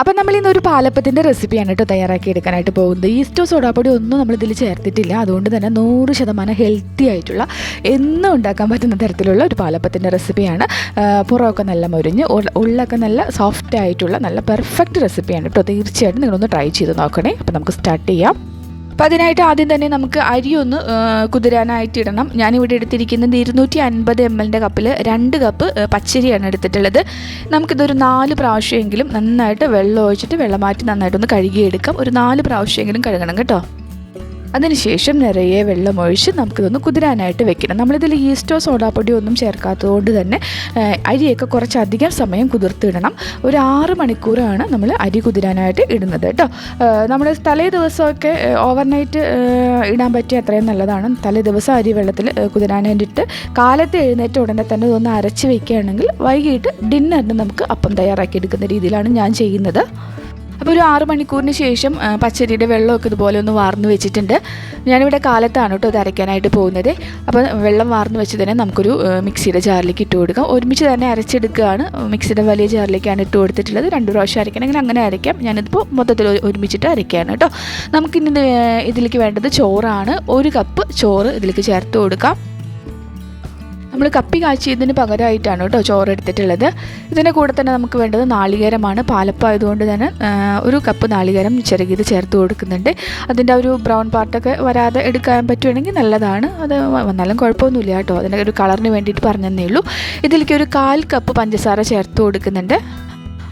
അപ്പം നമ്മൾ ഇന്ന് ഒരു പാലപ്പത്തിന്റെ റെസിപ്പിയാണ് കേട്ടോ തയ്യാറാക്കി എടുക്കാനായിട്ട് പോകുന്നത്. ഈസ്റ്റോ സോഡാപ്പൊടി ഒന്നും നമ്മൾ ഇതിൽ ചേർത്തിട്ടില്ല. അതുകൊണ്ട് തന്നെ നൂറ് ശതമാനം ഹെൽത്തി ആയിട്ടുള്ള എന്നും ഉണ്ടാക്കാൻ പറ്റുന്ന തരത്തിലുള്ള ഒരു പാലപ്പത്തിന്റെ റെസിപ്പിയാണ്. പുറമൊക്കെ നല്ല മുരിഞ്ഞ് ഉള്ള- ഉള്ളൊക്കെ നല്ല സോഫ്റ്റ് ആയിട്ടുള്ള നല്ല പെർഫെക്റ്റ് റെസിപ്പിയാണ് കേട്ടോ. തീർച്ചയായിട്ടും നിങ്ങളൊന്ന് ട്രൈ ചെയ്ത് നോക്കണേ. അപ്പം നമുക്ക് സ്റ്റാർട്ട് ചെയ്യാം. അപ്പോൾ അതിനായിട്ട് ആദ്യം തന്നെ നമുക്ക് അരി ഒന്ന് കുതിരാനായിട്ട് ഇടണം. ഞാനിവിടെ എടുത്തിരിക്കുന്നത് ഇരുന്നൂറ്റി അൻപത് എം എല്ലിന്റെ കപ്പിൽ രണ്ട് കപ്പ് പച്ചരിയാണ് എടുത്തിട്ടുള്ളത്. നമുക്കിതൊരു നാല് പ്രാവശ്യമെങ്കിലും നന്നായിട്ട് വെള്ളം ഒഴിച്ചിട്ട് വെള്ളം മാറ്റി നന്നായിട്ടൊന്ന് കഴുകിയെടുക്കാം. ഒരു നാല് പ്രാവശ്യമെങ്കിലും കഴുകണം കേട്ടോ. അതിനുശേഷം നിറയെ വെള്ളം ഒഴിച്ച് നമുക്കിതൊന്ന് കുതിരാനായിട്ട് വെക്കണം. നമ്മളിതിൽ ഈസ്റ്റോ സോഡാപ്പൊടി ഒന്നും ചേർക്കാത്തതുകൊണ്ട് തന്നെ അരിയൊക്കെ കുറച്ചധികം സമയം കുതിർത്തിടണം. ഒരു ആറ് മണിക്കൂറാണ് നമ്മൾ അരി കുതിരാനായിട്ട് ഇടുന്നത് കേട്ടോ. നമ്മൾ തലേ ദിവസമൊക്കെ ഓവർനൈറ്റ് ഇടാൻ പറ്റിയ അത്രയും നല്ലതാണ്. തലേ ദിവസം അരി വെള്ളത്തിൽ കുതിരാനായിട്ട് കാലത്ത് എഴുന്നേറ്റ ഉടനെ തന്നെ ഇതൊന്ന് അരച്ച് വയ്ക്കുകയാണെങ്കിൽ വൈകിട്ട് ഡിന്നറിന് നമുക്ക് അപ്പം തയ്യാറാക്കി എടുക്കുന്ന രീതിയിലാണ് ഞാൻ ചെയ്യുന്നത്. അപ്പോൾ ഒരു ആറ് മണിക്കൂറിന് ശേഷം പച്ചരിയുടെ വെള്ളമൊക്കെ ഇതുപോലെ ഒന്ന് വാർന്നു വെച്ചിട്ടുണ്ട്. ഞാനിവിടെ കാലത്താണ് കേട്ടോ ഇത് അരയ്ക്കാനായിട്ട് പോകുന്നത്. അപ്പോൾ വെള്ളം വാർന്നു വെച്ച് തന്നെ നമുക്കൊരു മിക്സിയുടെ ജാറിലേക്ക് ഇട്ട് കൊടുക്കാം. ഒരുമിച്ച് തന്നെ അരച്ചെടുക്കുകയാണ്. മിക്സിയുടെ വലിയ ജാറിലേക്കാണ് ഇട്ട് കൊടുത്തിട്ടുള്ളത്. രണ്ട് പ്രാവശ്യം അരയ്ക്കണമെങ്കിൽ അങ്ങനെ അരയ്ക്കാം. ഞാനിതിപ്പോൾ മൊത്തത്തിൽ ഒരു- ഒരുമിച്ചിട്ട് അരയ്ക്കുകയാണ് കേട്ടോ. നമുക്കിന്ന് ഇതിലേക്ക് വേണ്ടത് ചോറാണ്. ഒരു കപ്പ് ചോറ് ഇതിലേക്ക് ചേർത്ത് കൊടുക്കാം. നമ്മൾ കപ്പി കാച്ചിയതിന് പകരമായിട്ടാണ് കേട്ടോ ചോറ് എടുത്തിട്ടുള്ളത് ഇതിന്റെ കൂടെ തന്നെ നമുക്ക് വേണ്ടത് നാളികേരമാണ്. പാലപ്പായതുകൊണ്ട് തന്നെ ഒരു കപ്പ് നാളികേരം ചിരകിയത് ചേർത്ത് കൊടുക്കുന്നുണ്ട്. അതിന്റെ ഒരു ബ്രൗൺ പാർട്ടൊക്കെ വരാതെ എടുക്കാൻ പറ്റുവാണെങ്കിൽ നല്ലതാണ്. അത് വന്നാലും കുഴപ്പമൊന്നുമില്ല കേട്ടോ. അതിന്റെ ഒരു കളറിന് വേണ്ടിയിട്ട് പറഞ്ഞതേ ഉള്ളൂ. ഇതിലേക്ക് ഒരു കാൽ കപ്പ് പഞ്ചസാര ചേർത്ത് കൊടുക്കുന്നുണ്ട്.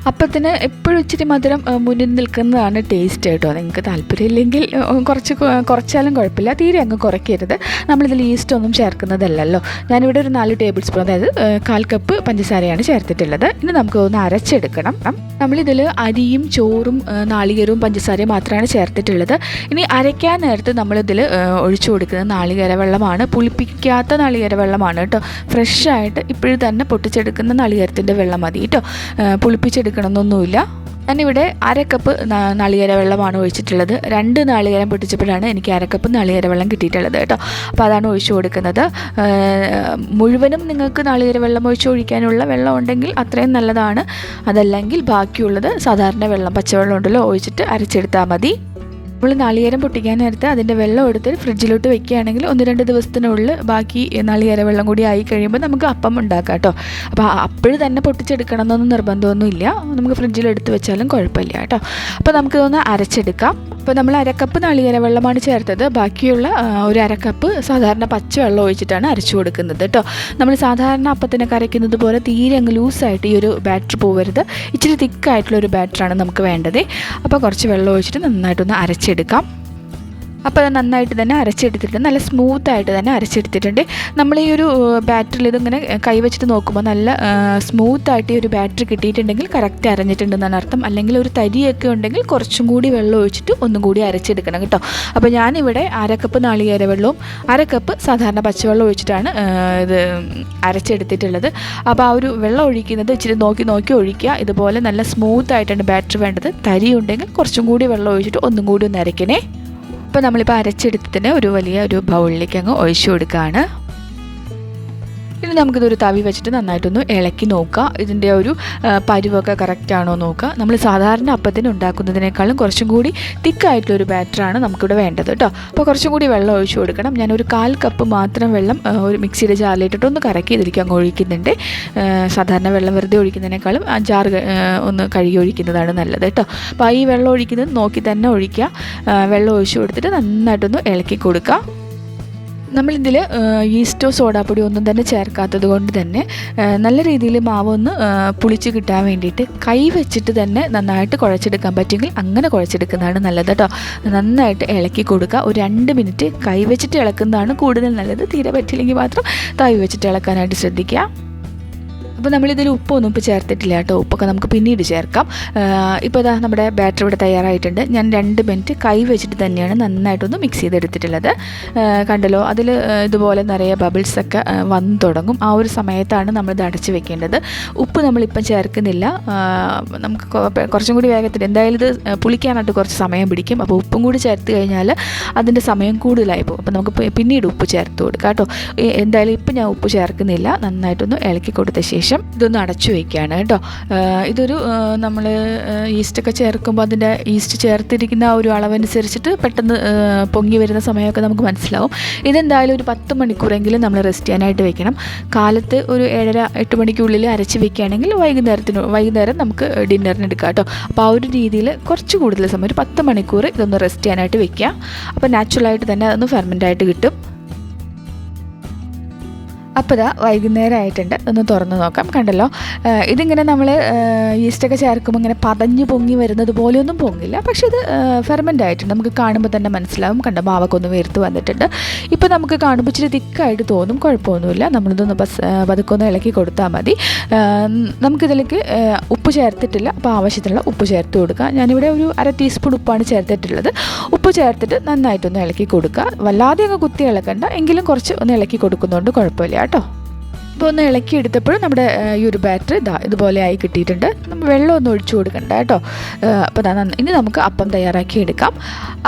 അപ്പത്തിന് എപ്പോഴും ഇച്ചിരി മധുരം മുന്നിൽ നിൽക്കുന്നതാണ് ടേസ്റ്റ് കേട്ടോ. നിങ്ങൾക്ക് താല്പര്യമില്ലെങ്കിൽ കുറച്ച് കുറച്ചാലും കുഴപ്പമില്ല. തീരെ അങ്ങ് കുറയ്ക്കരുത്. നമ്മളിതിൽ ഈസ്റ്റ് ഒന്നും ചേർക്കുന്നതല്ലല്ലോ. ഞാനിവിടെ ഒരു നാല് ടേബിൾ സ്പൂൺ അതായത് കാൽ കപ്പ് പഞ്ചസാരയാണ് ചേർത്തിട്ടുള്ളത്. ഇനി നമുക്ക് ഒന്ന് അരച്ചെടുക്കണം. നമ്മളിതിൽ അരിയും ചോറും നാളികേരവും പഞ്ചസാരയും മാത്രമാണ് ചേർത്തിട്ടുള്ളത്. ഇനി അരയ്ക്കാൻ നേരത്ത് നമ്മളിതിൽ ഒഴിച്ചു കൊടുക്കുന്ന നാളികേര വെള്ളമാണ്. പുളിപ്പിക്കാത്ത നാളികേര വെള്ളമാണ് കേട്ടോ. ഫ്രഷായിട്ട് ഇപ്പോഴും തന്നെ പൊട്ടിച്ചെടുക്കുന്ന നാളികേരത്തിന്റെ വെള്ളം മതി കേട്ടോ. ആ, പുളിപ്പിച്ചെടുക്കണമെന്നൊന്നുമില്ല ഞാനിവിടെ അരക്കപ്പ് നാളികേര വെള്ളമാണ് ഒഴിച്ചിട്ടുള്ളത്. രണ്ട് നാളികേരം പൊട്ടിച്ചപ്പോഴാണ് എനിക്ക് അരക്കപ്പ് നാളികേര വെള്ളം കിട്ടിയിട്ടുള്ളത് കേട്ടോ. അപ്പോൾ അതാണ് ഒഴിച്ചു കൊടുക്കുന്നത്. മുഴുവനും നിങ്ങൾക്ക് നാളികേര വെള്ളം ഒഴിച്ച് ഒഴിക്കാനുള്ള വെള്ളം ഉണ്ടെങ്കിൽ അത്രയും നല്ലതാണ്. അതല്ലെങ്കിൽ ബാക്കിയുള്ളത് സാധാരണ വെള്ളം പച്ചവെള്ളം ഉണ്ടല്ലോ ഒഴിച്ചിട്ട് അരച്ചെടുത്താൽ മതി. നമ്മൾ നാളികേരം പൊട്ടിക്കാൻ നേരത്ത് അതിന്റെ വെള്ളം എടുത്ത് ഫ്രിഡ്ജിലോട്ട് വെക്കുകയാണെങ്കിൽ ഒന്ന് രണ്ട് ദിവസത്തിനുള്ളിൽ ബാക്കി നാളികേര വെള്ളം കൂടി ആയി കഴിയുമ്പോൾ നമുക്ക് അപ്പം ഉണ്ടാക്കാം കേട്ടോ. അപ്പോൾ അപ്പോഴും തന്നെ പൊട്ടിച്ചെടുക്കണം എന്നൊന്നും നിർബന്ധമൊന്നുമില്ല. നമുക്ക് ഫ്രിഡ്ജിൽ എടുത്ത് വെച്ചാലും കുഴപ്പമില്ല കേട്ടോ. അപ്പോൾ നമുക്കിതൊന്ന് അരച്ചെടുക്കാം. അപ്പോൾ നമ്മൾ അരക്കപ്പ് നാളികേര വെള്ളമാണ് ചേർത്തത്. ബാക്കിയുള്ള ഒരു അരക്കപ്പ് സാധാരണ പച്ചവെള്ളം ഒഴിച്ചിട്ടാണ് അരച്ചു കൊടുക്കുന്നത് കേട്ടോ. നമ്മൾ സാധാരണ അപ്പത്തിനൊക്കെ അരയ്ക്കുന്നത് പോലെ തീരെ അങ്ങ് ലൂസായിട്ട് ഈ ഒരു ബാറ്റർ പോവരുത്. ഇച്ചിരി തിക്കായിട്ടുള്ള ഒരു ബാറ്ററാണ് നമുക്ക് വേണ്ടത്. അപ്പോൾ കുറച്ച് വെള്ളം ഒഴിച്ചിട്ട് നന്നായിട്ടൊന്ന് അരച്ചെടുക്കാം. അപ്പോൾ അത് നന്നായിട്ട് തന്നെ അരച്ചെടുത്തിട്ടുണ്ട്. നല്ല സ്മൂത്തായിട്ട് തന്നെ അരച്ചെടുത്തിട്ടുണ്ട്. നമ്മൾ ഈ ഒരു ബാറ്ററിൽ ഇതിങ്ങനെ കൈവച്ചിട്ട് നോക്കുമ്പോൾ നല്ല സ്മൂത്തായിട്ട് ഈ ഒരു ബാറ്ററി കിട്ടിയിട്ടുണ്ടെങ്കിൽ കറക്റ്റ് അരഞ്ഞിട്ടുണ്ടെന്നാണ് അർത്ഥം. അല്ലെങ്കിൽ ഒരു തരിയൊക്കെ ഉണ്ടെങ്കിൽ കുറച്ചും കൂടി വെള്ളം ഒഴിച്ചിട്ട് ഒന്നും കൂടി അരച്ചെടുക്കണം കേട്ടോ. അപ്പോൾ ഞാനിവിടെ കപ്പ് നാളികേര വെള്ളവും കപ്പ് സാധാരണ പച്ചവെള്ളം ഒഴിച്ചിട്ടാണ് ഇത് അരച്ചെടുത്തിട്ടുള്ളത്. അപ്പോൾ ആ ഒരു വെള്ളം ഒഴിക്കുന്നത് ഇച്ചിരി നോക്കി നോക്കി ഒഴിക്കുക. ഇതുപോലെ നല്ല സ്മൂത്തായിട്ടാണ് ബാറ്ററി വേണ്ടത്. തരി ഉണ്ടെങ്കിൽ കുറച്ചും കൂടി വെള്ളം ഒഴിച്ചിട്ട് ഒന്നും കൂടി ഒന്ന് അരയ്ക്കണേ. അപ്പോൾ നമ്മളിപ്പോൾ അരച്ചെടുത്തതിന് ഒരു വലിയ ഒരു ബൗളിലേക്ക് അങ്ങ് ഒഴിച്ചു കൊടുക്കുകയാണ്. നമുക്കിതൊരു തവി വെച്ചിട്ട് നന്നായിട്ടൊന്ന് ഇളക്കി നോക്കുക. ഇതിന്റെ ഒരു പരിവൊക്കെ പരുവൊക്കെ കറക്റ്റ് ആണോ നോക്കുക. നമ്മൾ സാധാരണ അപ്പത്തിന് ഉണ്ടാക്കുന്നതിനേക്കാളും കുറച്ചും കൂടി തിക്കായിട്ടുള്ളൊരു ബാറ്ററാണ് നമുക്കിവിടെ വേണ്ടത് കേട്ടോ അപ്പോൾ കുറച്ചും കൂടി വെള്ളം ഒഴിച്ചു കൊടുക്കണം. ഞാനൊരു കാൽ കപ്പ് മാത്രം വെള്ളം ഒരു മിക്സിയുടെ ജാറിലിട്ടിട്ട് ഒന്ന് കറക്കി ഇതിലേക്ക് അങ്ങ് ഒഴിക്കുന്നുണ്ട്. സാധാരണ വെള്ളം വെറുതെ ഒഴിക്കുന്നതിനേക്കാളും ആ ജാർ ഒന്ന് കഴുകി ഒഴിക്കുന്നതാണ് നല്ലത് കേട്ടോ അപ്പോൾ ഈ വെള്ളം ഒഴിക്കുന്നത് നോക്കി തന്നെ ഒഴിക്കുക. വെള്ളം ഒഴിച്ചു കൊടുത്തിട്ട് നന്നായിട്ടൊന്ന് ഇളക്കി കൊടുക്കുക. നമ്മളിതിൽ ഈസ്റ്റോ സോഡാപ്പൊടി ഒന്നും തന്നെ ചേർക്കാത്തത് കൊണ്ട് തന്നെ നല്ല രീതിയിൽ മാവ് ഒന്ന് പുളിച്ച് കിട്ടാൻ വേണ്ടിയിട്ട് കൈ വെച്ചിട്ട് തന്നെ നന്നായിട്ട് കുഴച്ചെടുക്കാൻ പറ്റുമെങ്കിൽ അങ്ങനെ കുഴച്ചെടുക്കുന്നതാണ് നല്ലത് കേട്ടോ നന്നായിട്ട് ഇളക്കി കൊടുക്കുക. ഒരു രണ്ട് മിനിറ്റ് കൈ വെച്ചിട്ട് ഇളക്കുന്നതാണ് കൂടുതൽ നല്ലത്. തീരെ പറ്റില്ലെങ്കിൽ മാത്രം തൈ വെച്ചിട്ട് ഇളക്കാനായിട്ട് ശ്രദ്ധിക്കുക. അപ്പോൾ നമ്മളിതിൽ ഉപ്പൊന്നും ഇപ്പോൾ ചേർത്തിട്ടില്ല കേട്ടോ. ഉപ്പൊക്കെ നമുക്ക് പിന്നീട് ചേർക്കാം. ഇപ്പോൾ ഇതാ നമ്മുടെ ബാറ്റർ ഇവിടെ തയ്യാറായിട്ടുണ്ട്. ഞാൻ രണ്ട് മിനിറ്റ് കൈ വെച്ചിട്ട് തന്നെയാണ് നന്നായിട്ടൊന്ന് മിക്സ് ചെയ്തെടുത്തിട്ടുള്ളത്. കണ്ടല്ലോ അതിൽ ഇതുപോലെ നിറയെ ബബിൾസ് ഒക്കെ വന്ന് തുടങ്ങും. ആ ഒരു സമയത്താണ് നമ്മളിത് അടച്ച് വെക്കേണ്ടത്. ഉപ്പ് നമ്മളിപ്പം ചേർക്കുന്നില്ല. നമുക്ക് കുറച്ചും കൂടി വേഗത്തിൽ എന്തായാലും ഇത് പുളിക്കാനായിട്ട് കുറച്ച് സമയം പിടിക്കും. അപ്പോൾ ഉപ്പും കൂടി ചേർത്ത് കഴിഞ്ഞാൽ അതിന്റെ സമയം കൂടുതലായി പോകും. അപ്പോൾ നമുക്ക് പിന്നീട് ഉപ്പ് ചേർത്ത് കൊടുക്കാം കേട്ടോ. എന്തായാലും ഇപ്പം ഞാൻ ഉപ്പ് ചേർക്കുന്നില്ല. നന്നായിട്ടൊന്ന് ഇളക്കി കൊടുത്ത ശേഷം ശേഷം ഇതൊന്ന് അടച്ചു വയ്ക്കുകയാണ് കേട്ടോ. ഇതൊരു നമ്മൾ ഈസ്റ്റൊക്കെ ചേർക്കുമ്പോൾ അതിന്റെ ഈസ്റ്റ് ചേർത്തിരിക്കുന്ന ആ ഒരു അളവനുസരിച്ചിട്ട് പെട്ടെന്ന് പൊങ്ങി വരുന്ന സമയമൊക്കെ നമുക്ക് മനസ്സിലാവും. ഇതെന്തായാലും ഒരു പത്ത് മണിക്കൂറെങ്കിലും നമ്മൾ റെസ്റ്റ് ചെയ്യാനായിട്ട് വെക്കണം. കാലത്ത് ഒരു ഏഴര എട്ട് മണിക്കുള്ളിൽ അരച്ച് വെക്കുകയാണെങ്കിൽ വൈകുന്നേരത്തിന് വൈകുന്നേരം നമുക്ക് ഡിന്നറിന് എടുക്കാം കേട്ടോ. അപ്പോൾ ആ ഒരു രീതിയിൽ കുറച്ച് കൂടുതൽ സമയം ഒരു പത്ത് മണിക്കൂർ ഇതൊന്ന് റെസ്റ്റ് ചെയ്യാനായിട്ട് വെക്കുക. അപ്പോൾ നാച്ചുറലായിട്ട് തന്നെ അതൊന്ന് ഫെർമെന്റ് ആയിട്ട് കിട്ടും. അപ്പോൾ ഇതാ വൈകുന്നേരം ആയിട്ടുണ്ട് ഒന്ന് തുറന്ന് നോക്കാം. കണ്ടല്ലോ? ഇതിങ്ങനെ നമ്മൾ ഈസ്റ്റൊക്കെ ചേർക്കുമ്പോൾ ഇങ്ങനെ പതഞ്ഞ് പൊങ്ങി വരുന്നത് പോലെയൊന്നും പൊങ്ങില്ല. പക്ഷേ ഇത് ഫെർമെന്റ് ആയിട്ടുണ്ട്. നമുക്ക് കാണുമ്പോൾ തന്നെ മനസ്സിലാവും. കണ്ട? മാവൊക്കെ ഒന്ന് വേർത്ത് വന്നിട്ടുണ്ട്. ഇപ്പോൾ നമുക്ക് കാണുമ്പോൾ ഇച്ചിരി തിക്കായിട്ട് തോന്നും. കുഴപ്പമൊന്നുമില്ല. നമ്മളിതൊന്ന് ബസ് പതുക്കെ ഒന്ന് ഇളക്കി കൊടുത്താൽ മതി. നമുക്കിതിലേക്ക് ഉപ്പ് ചേർത്തിട്ടില്ല അപ്പോൾ ആവശ്യത്തിനുള്ള ഉപ്പ് ചേർത്ത് കൊടുക്കുക. ഞാനിവിടെ ഒരു അര ടീസ്പൂൺ ഉപ്പാണ് ചേർത്തിട്ടുള്ളത്. ഉപ്പ് ചേർത്തിട്ട് നന്നായിട്ടൊന്ന് ഇളക്കി കൊടുക്കുക. വല്ലാതെ അങ്ങ് കുത്തി ഇളക്കണ്ട എങ്കിലും കുറച്ച് ഒന്ന് ഇളക്കി കൊടുക്കുന്നതുകൊണ്ട് കുഴപ്പമില്ല കേട്ടോ. ഇപ്പോൾ ഒന്ന് ഇളക്കി എടുത്തപ്പോഴും നമ്മുടെ ഈ ഒരു ബാറ്ററി ഇതാ ഇതുപോലെ ആയി കിട്ടിയിട്ടുണ്ട്. നമ്മൾ ഒന്ന് ഒഴിച്ചു കൊടുക്കണ്ട കേട്ടോ. അപ്പോൾ ഇനി നമുക്ക് അപ്പം തയ്യാറാക്കി എടുക്കാം.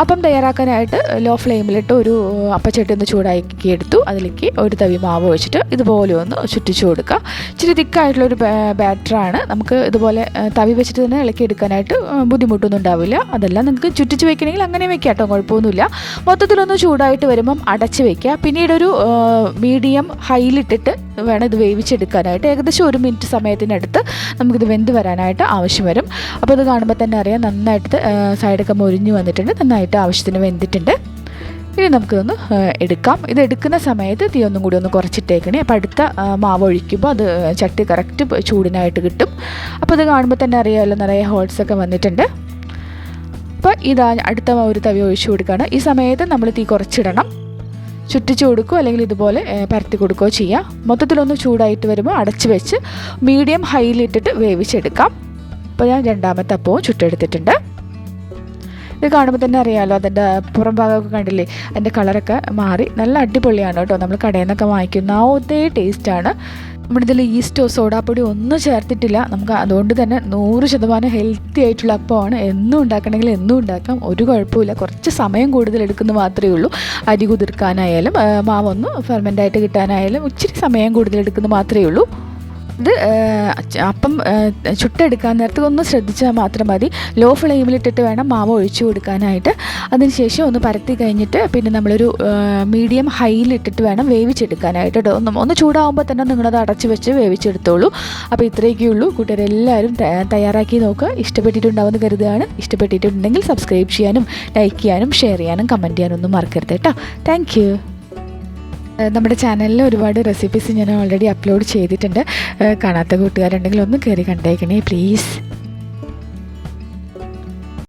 അപ്പം തയ്യാറാക്കാനായിട്ട് ലോ ഫ്ലെയിമിലിട്ട് ഒരു അപ്പച്ചട്ടി ഒന്ന് ചൂടാക്കി എടുത്തു. അതിലേക്ക് ഒരു തവി മാവ് വെച്ചിട്ട് ഇതുപോലെ ഒന്ന് ചുറ്റിച്ചു കൊടുക്കുക ഇച്ചിരി തിക്കായിട്ടുള്ളൊരു ബാറ്ററാണ് നമുക്ക് ഇതുപോലെ തവി വെച്ചിട്ട് തന്നെ ഇളക്കി എടുക്കാനായിട്ട് ബുദ്ധിമുട്ടൊന്നും ഉണ്ടാവില്ല. അതെല്ലാം നിങ്ങൾക്ക് ചുറ്റിച്ച് വെക്കണമെങ്കിൽ അങ്ങനെ വെക്കാം കേട്ടോ കുഴപ്പമൊന്നുമില്ല. മൊത്തത്തിലൊന്ന് ചൂടായിട്ട് വരുമ്പം അടച്ച് വെക്കുക പിന്നീടൊരു മീഡിയം ഹൈയിലിട്ടിട്ട് വേണം ഇത് വേവിച്ചെടുക്കാനായിട്ട് ഏകദേശം ഒരു മിനിറ്റ് സമയത്തിനടുത്ത് നമുക്കിത് വെന്ത് വരാനായിട്ട് ആവശ്യം വരും. അപ്പോൾ ഇത് കാണുമ്പോൾ തന്നെ അറിയാം നന്നായിട്ട് സൈഡൊക്കെ മൊരിഞ്ഞു വന്നിട്ടുണ്ട്. നന്നായിട്ട് ആവശ്യത്തിന് വെന്തിട്ടുണ്ട്. ഇനി നമുക്കിതൊന്ന് എടുക്കാം. ഇത് എടുക്കുന്ന സമയത്ത് തീ ഒന്നും കൂടി ഒന്ന് കുറച്ചിട്ടേക്കണേ. അപ്പോൾ അടുത്ത മാവ് ഒഴിക്കുമ്പോൾ അത് ചട്ടി കറക്റ്റ് ചൂടിനായിട്ട് കിട്ടും. അപ്പോൾ ഇത് കാണുമ്പോൾ തന്നെ അറിയാമല്ലോ നിറയെ ഹോൾസ് ഒക്കെ വന്നിട്ടുണ്ട്. അപ്പോൾ ഇതാ അടുത്ത ഒരു തവി ഒഴിച്ചു കൊടുക്കുകയാണ്. ഈ സമയത്ത് നമ്മൾ തീ കുറച്ചിടണം. ചുറ്റിച്ച് കൊടുക്കുകയോ അല്ലെങ്കിൽ ഇതുപോലെ പരത്തി കൊടുക്കുകയോ ചെയ്യാം. മൊത്തത്തിലൊന്ന് ചൂടായിട്ട് വരുമ്പോൾ അടച്ചു വെച്ച് മീഡിയം ഹൈയിലിട്ടിട്ട് വേവിച്ചെടുക്കാം. അപ്പോൾ ഞാൻ രണ്ടാമത്തെ അപ്പവും ചുട്ടെടുത്തിട്ടുണ്ട്. ഇത് കാണുമ്പോൾ തന്നെ അറിയാമല്ലോ അതിന്റെ പുറം ഭാഗമൊക്കെ കണ്ടില്ലേ അതിന്റെ കളറൊക്കെ മാറി. നല്ല അടിപൊളിയാണ് കേട്ടോ. നമ്മൾ കടയിൽ നിന്നൊക്കെ വാങ്ങിക്കുന്ന ആ ഒതേ ടേസ്റ്റാണ് നമ്മുടെ ഇതിൽ ഈസ്റ്റോ സോഡാപ്പൊടി ഒന്നും ചേർത്തിട്ടില്ല. നമുക്ക് അതുകൊണ്ട് തന്നെ നൂറ് ശതമാനം ഹെൽത്തി ആയിട്ടുള്ള അപ്പമാണ് എന്നും ഉണ്ടാക്കണമെങ്കിൽ എന്നും ഉണ്ടാക്കാം. ഒരു കുഴപ്പമില്ല കുറച്ച് സമയം കൂടുതൽ എടുക്കുന്നു മാത്രമേ ഉള്ളൂ. അരി കുതിർക്കാനായാലും മാവൊന്ന് ഫെർമെന്റായിട്ട് കിട്ടാനായാലും ഇച്ചിരി സമയം കൂടുതൽ എടുക്കുന്നു മാത്രമേ ഉള്ളൂ. ഇത് അപ്പം ചുട്ടെടുക്കാൻ നേരത്ത് ഒന്ന് ശ്രദ്ധിച്ചാൽ മാത്രം മതി. ലോ ഫ്ലെയിമിലിട്ടിട്ട് വേണം മാവ് ഒഴിച്ചു കൊടുക്കാനായിട്ട്. അതിനുശേഷം ഒന്ന് പരത്തി കഴിഞ്ഞിട്ട് പിന്നെ നമ്മളൊരു മീഡിയം ഹൈയിലിട്ടിട്ട് വേണം വേവിച്ചെടുക്കാനായിട്ട് കേട്ടോ. ഒന്ന് ഒന്ന് ചൂടാകുമ്പോൾ തന്നെ നിങ്ങളത് അടച്ചു വെച്ച് വേവിച്ചെടുത്തോളൂ. അപ്പോൾ ഇത്രയൊക്കെ ഉള്ളൂ. കൂട്ടുകാരെല്ലാവരും തയ്യാറാക്കി നോക്കുക. ഇഷ്ടപ്പെട്ടിട്ടുണ്ടാവുമെന്ന് കരുതുകയാണ്. ഇഷ്ടപ്പെട്ടിട്ടുണ്ടെങ്കിൽ സബ്സ്ക്രൈബ് ചെയ്യാനും ലൈക്ക് ചെയ്യാനും ഷെയർ ചെയ്യാനും കമന്റ് ചെയ്യാനൊന്നും മറക്കരുത് കേട്ടോ. താങ്ക് നമ്മുടെ ചാനലിൽ ഒരുപാട് റെസിപ്പീസ് ഞാൻ ഓൾറെഡി അപ്ലോഡ് ചെയ്തിട്ടുണ്ട്. കാണാത്ത കൂട്ടുകാരുണ്ടെങ്കിൽ ഒന്ന് കയറി കണ്ടേക്കണേ പ്ലീസ്